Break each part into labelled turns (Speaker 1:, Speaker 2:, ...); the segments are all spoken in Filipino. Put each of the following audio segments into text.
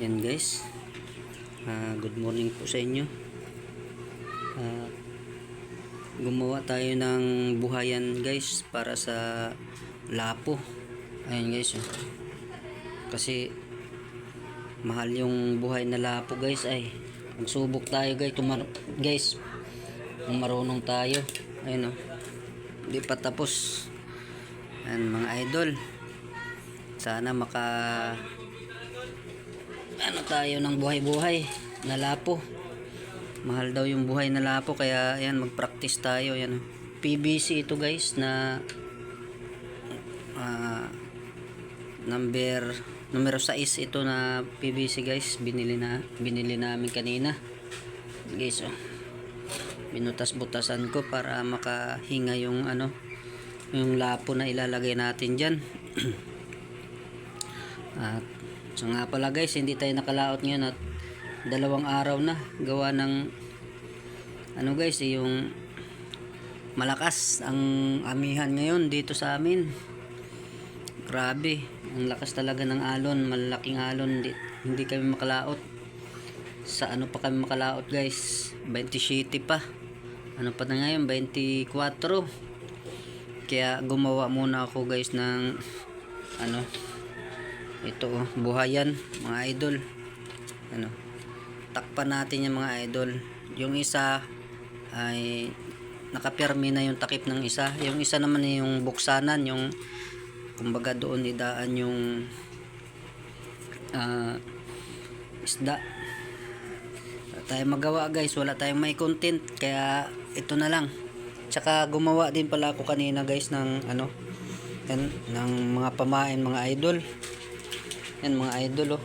Speaker 1: Yan guys. Ah, good morning po sa inyo. Ah, gumawa tayo ng buhayan guys para sa lapo. Ayun guys. oh. Kasi mahal yung buhay na lapo guys ay magsubok tayo guys Tumar guys kung marunong tayo ayun oh hindi pa tapos Ayan, mga idol sana maka ano tayo ng buhay-buhay? Na lapo mahal daw yung buhay na lapo kaya ayan mag-practice tayo yan oh. PVC ito guys na ah, number numero 6 ito na PVC guys. Binili na binili namin kanina. Guys oh. Binutas-butasan ko para makahinga yung ano yung lapo na ilalagay natin dyan. At so nga pala guys hindi tayo nakalaot ngayon at dalawang araw na gawa ng ano guys yung malakas ang amihan ngayon dito sa amin. Grabe ang lakas talaga ng alon malaking alon hindi, hindi kami makalaot. Sa ano pa kami makalaot guys? 27 pa. Ano pa na ngayon? 24 kaya gumawa muna ako guys ng ano ito oh, buhayan mga idol. Ano takpan natin yung mga idol. Yung isa ay nakapirmi na yung takip ng isa. Yung isa naman yung buksanan yung kumbaga doon idaan yung ah, isda. Wala tayong magawa guys. Wala tayong may content kaya ito na lang. Tsaka gumawa din pala ako kanina guys ng ano ng mga pamain mga idol yan mga idol oh.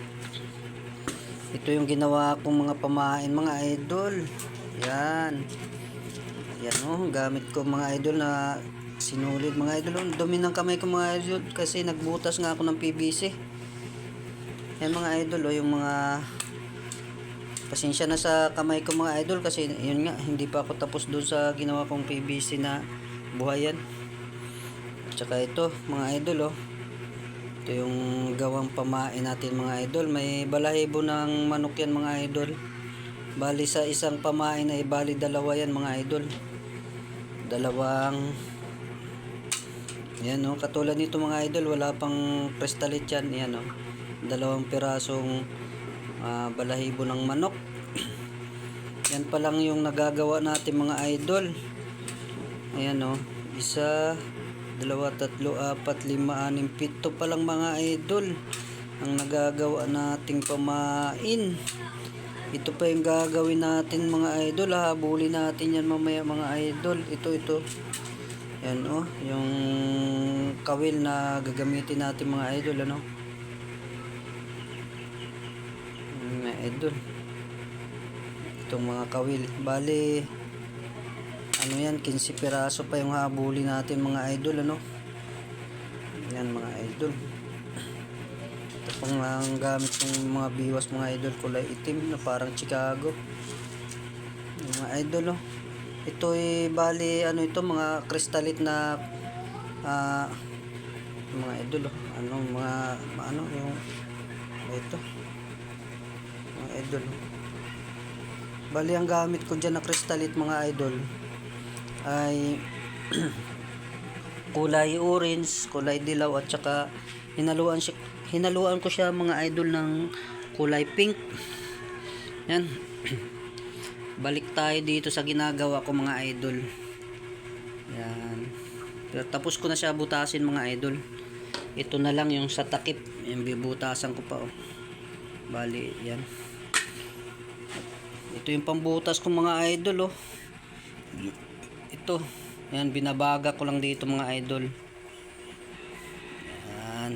Speaker 1: Ito yung ginawa kong mga pamain mga idol. Yan. Yan oh gamit ko mga idol na sinulid. Mga idol oh. dumi ng kamay ko mga idol kasi nagbutas nga ako ng PVC yan mga idol oh yung mga pasensya na sa kamay ko mga idol kasi yun nga hindi pa ako tapos doon sa ginawa kong PVC na buhayan. At saka ito mga idol oh ito yung gawang pamain natin mga idol. May balahibo ng manok yan mga idol. Bali sa isang pamain ay bali dalawa yan mga idol. Dalawang yan oh katulad nito mga idol wala pang prestalit yan yan oh dalawang pirasong ah, balahibo ng manok. Yan pa lang yung nagagawa natin mga idol. Ayan o isa dalawa tatlo apat lima anim pito pa lang mga idol ang nagagawa nating pamain. Ito pa yung gagawin natin mga idol habulin natin yan mamaya mga idol. Ito ito. Yan o yung kawil na gagamitin natin mga idol ano? Mga idol. Itong mga kawil. Bali ano yan 15 piraso pa yung habuli natin mga idol ano? Yan mga idol. Ito pang ang gamit ng mga biwas mga idol kulay itim na parang Chicago. Mga idol oh. Ito ay bali ano ito mga kristalit na ah, mga idol oh. Ano mga ano yung ito. Mga idol. Bali ang gamit ko dyan na kristalit mga idol ay kulay orange, kulay dilaw at saka hinaluan siya hinaluan ko siya mga idol ng kulay pink. Yan. Balik tayo dito sa ginagawa ko mga idol. Yan. Pero tapos ko na siya butasin mga idol. Ito na lang yung sa takip. Yung bibutasan ko pa oh. Bali, yan. Ito yung pambutas ko mga idol oh. Ito. Yan, binabaga ko lang dito mga idol. Yan.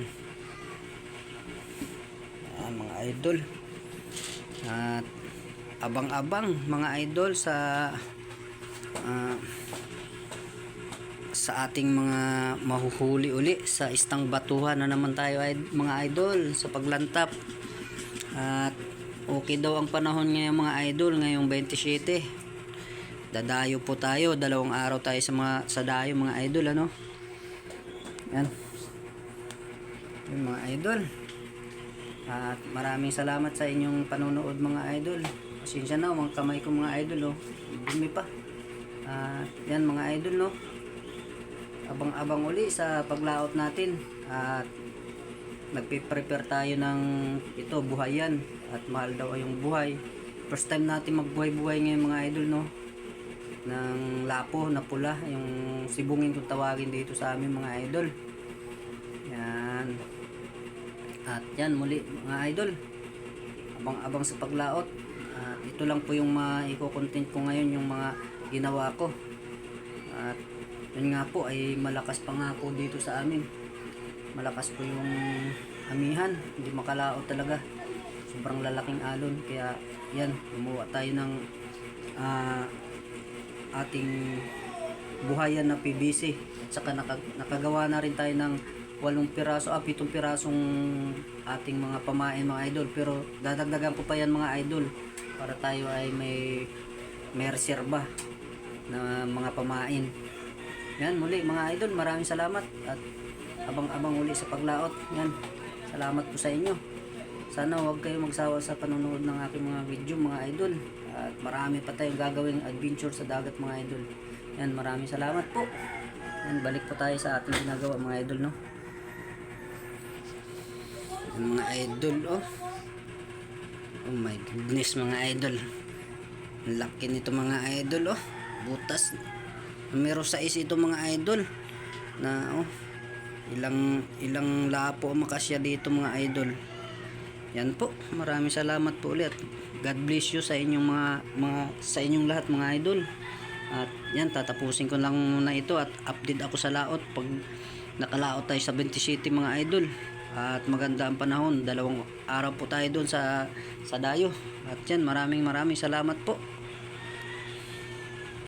Speaker 1: Yan mga idol. At abang-abang mga idol sa ah, sa ating mga mahuhuli uli sa istang batuhan na naman tayo ay mga idol sa paglantap at okay daw ang panahon ngayon mga idol ngayong 27 dadayo po tayo dalawang araw tayo sa mga sa dayo mga idol ano yan yung mga idol At maraming salamat sa inyong panonood mga idol. Pasensya na, mga kamay ko mga idol, oh. Dumi pa. At yan mga idol, no. Abang-abang uli sa paglaot natin. At nagpe-prepare tayo ng ito, buhayan. At mahal daw yung buhay. First time natin magbuhay-buhay ngayon mga idol, no. Ng lapo na pula, yung sibungin kung tawagin dito sa amin mga idol. Yan. At yan muli mga idol. Abang-abang sa paglaot. At ito lang po yung maiko-content ko ngayon yung mga ginawa ko. At yun nga po ay malakas pa nga po dito sa amin. Malakas po yung amihan. Hindi makalaot talaga. Sobrang lalaking alon. Kaya yan, gumawa tayo ng ah, ating buhayan na PVC. At saka naka- nakagawa na rin tayo ng walong piraso, ah, pitong pirasong ating mga pamain mga idol. Pero dadagdagan ko pa yan mga idol para tayo ay may may reserba na mga pamain. Yan muli mga idol, maraming salamat at abang-abang uli sa paglaot. Yan, salamat po sa inyo. Sana huwag kayo magsawa sa panonood ng aking mga video mga idol. At marami pa tayong gagawing adventure sa dagat mga idol. Yan, maraming salamat po. Yan, balik po tayo sa ating ginagawa mga idol, no? Yan, mga idol, oh. Oh my goodness mga idol. Ang laki nito mga idol, oh. Butas. Sa is ito mga idol. Na, oh. Ilang, ilang lapo makasya dito mga idol. Yan po. Maraming salamat po ulit. God bless you sa inyong mga, mga sa inyong lahat mga idol. At yan, tatapusin ko lang muna ito at update ako sa laot pag nakalaot tayo sa 20 City mga idol. At maganda ang panahon. Dalawang araw po tayo doon sa, sa Dayo. At yan, maraming maraming salamat po.